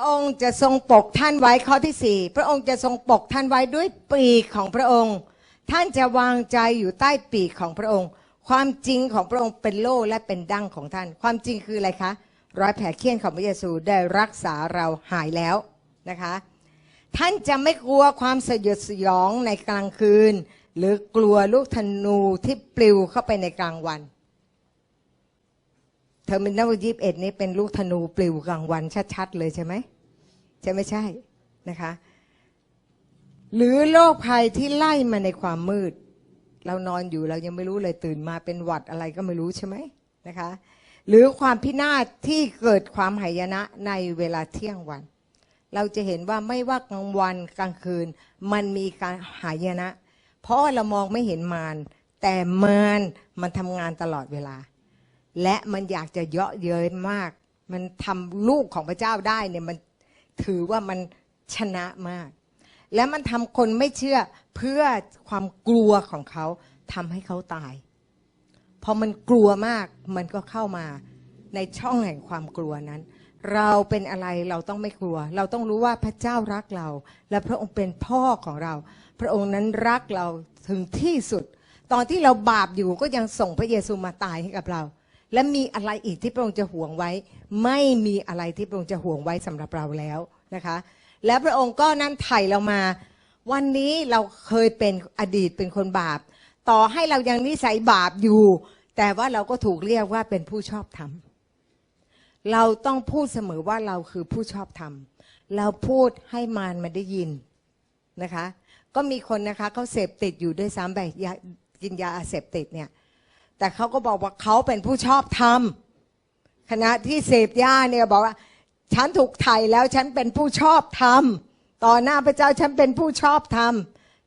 ระองค์จะทรงปกท่านไว้ข้อที่สี่พระองค์จะทรงปกท่านไว้ด้วยปีกของพระองค์ ท่านจะวางใจอยู่ใต้ปีกของพระองค์ ความจริงของพระองค์เป็นโล่และเป็นดั้งของท่าน ความจริงคืออะไรคะร้อยแผลเคี้ยนของพระเยซูได้รักษาเราหายแล้วนะคะ ท่านจะไม่กลัวความสยดสยองในกลางคืน หรือกลัวลูกธนูที่ปลิวเข้าไปในกลางวัน เทอร์มินอลยีิบเอ็ดนี้เป็นลูกธนูปลิวกลางวันชัดๆเลยใช่ไหมใช่ไม่ใช่นะคะ หรือโรคภัยที่ไล่มาในความมืด เรานอนอยู่เรายังไม่รู้เลยตื่นมาเป็นหวัดอะไรก็ไม่รู้ใช่ไหมนะคะ หรือความพินาศที่เกิดความหายนะในเวลาเที่ยงวัน เราจะเห็นว่าไม่ว่ากลางวันกลางคืน มันมีการหายนะ เพราะเรามองไม่เห็นมารแต่มารมันทำงานตลอดเวลา และมันอยากจะเยาะเย้ยมาก มันทำลูกของพระเจ้าได้เนี่ยมันถือว่ามันชนะมาก และมันทำคนไม่เชื่อเพื่อความกลัวของเขาทำให้เขาตาย พอมันกลัวมากมันก็เข้ามาในช่องแห่งความกลัวนั้น เราเป็นอะไรเราต้องไม่กลัว เราต้องรู้ว่าพระเจ้ารักเรา และพระองค์เป็นพ่อของเรา พระองค์นั้นรักเราถึงที่สุด ตอนที่เราบาปอยู่ก็ยังส่งพระเยซูมาตายให้กับเรา และมีอะไรอีกที่พระองค์จะห่วงไว้ ไม่มีอะไรที่พระองค์จะห่วงไว้สำหรับเราแล้วนะคะ และพระองค์ก็นั้นไถ่เรามา วันนี้เราเคยเป็นอดีตเป็นคนบาป ต่อให้เรายังนิสัยบาปอยู่ แต่ว่าเราก็ถูกเรียกว่าเป็นผู้ชอบธรรมเราต้องพูดเสมอว่าเราคือผู้ชอบธรรมเราพูดให้มารมันได้ยินนะคะ ก็มีคนนะคะเขาเสพติดอยู่ด้วยซ้ำแบบกินยาเสพติดเนี่ย แต่เขาก็บอกว่าเขาเป็นผู้ชอบธรรมขณะที่เสพยาเนี่ยบอกว่า ฉันถูกไถ่แล้วฉันเป็นผู้ชอบธรรมต่อหน้าพระเจ้าฉันเป็นผู้ชอบธรรม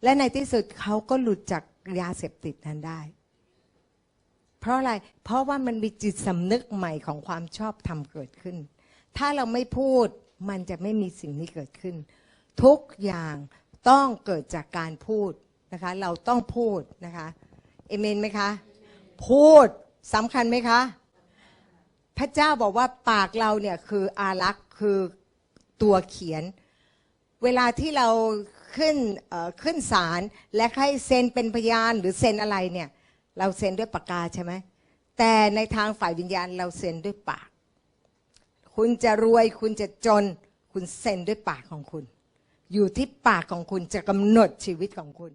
และในที่สุดเขาก็หลุดจากยาเสพติดนั้นได้ เพราะอะไร เพราะว่ามันมีจิตสำนึกใหม่ของความชอบธรรมเกิดขึ้น ถ้าเราไม่พูดมันจะไม่มีสิ่งนี้เกิดขึ้น ทุกอย่างต้องเกิดจากการพูดนะคะ เราต้องพูดนะคะ เอเมนไหมคะ พูดสำคัญไหมคะ พระเจ้าบอกว่าปากเราเนี่ยคืออารักษ์คือตัวเขียน เวลาที่เราขึ้นขึ้นศาลและให้เซ็นเป็นพยานหรือเซ็นอะไรเนี่ย เราเซ็นด้วยปากกาใช่ไหมแต่ในทางฝ่ายวิญญาณเราเซ็นด้วยปาก คุณจะรวยคุณจะจน คุณเซ็นด้วยปากของคุณ อยู่ที่ปากของคุณจะกำหนดชีวิตของคุณ